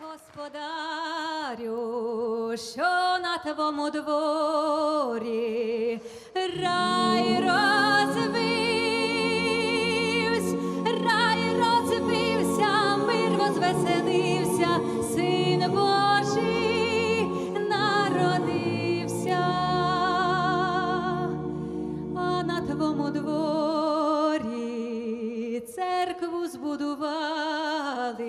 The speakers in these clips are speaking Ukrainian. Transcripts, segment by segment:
господарю, що на твому дворі рай розвивсь, рай розвився, мир возвеселився, син Божий народився, а на твому дворі церкву збудували,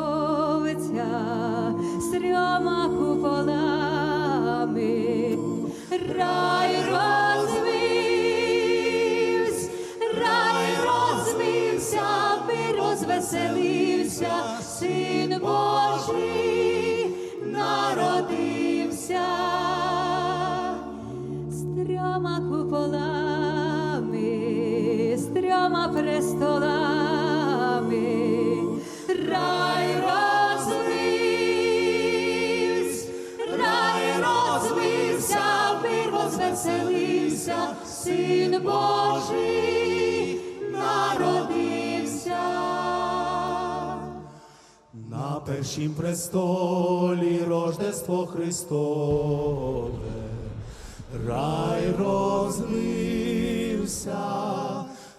розвеселився, син Божий народився. З трьома куполами, з трьома престолами, рай розвивсь, рай розвився, мир возвеселився, син Божий першім престолі Рождество Христове, рай розлився,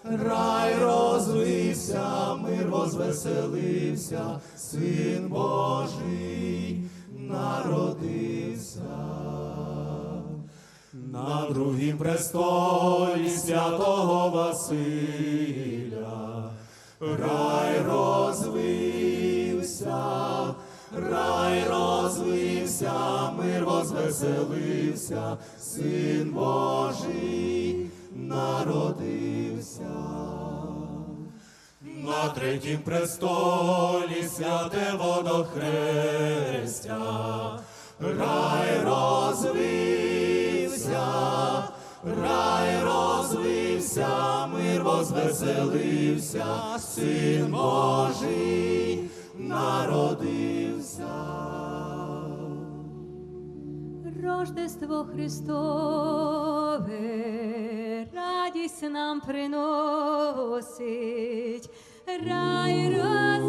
рай розлився, мир возвеселився, Син Божий народився. На другім престолі святого Василя, рай розвився, рай розвився, мир возвеселився, Син Божий народився. На третім престолі святе водохрестя, рай розвився, рай розвився, мир возвеселився, Син Божий народився. Рождество Христове, радість нам приносить, рай розвився,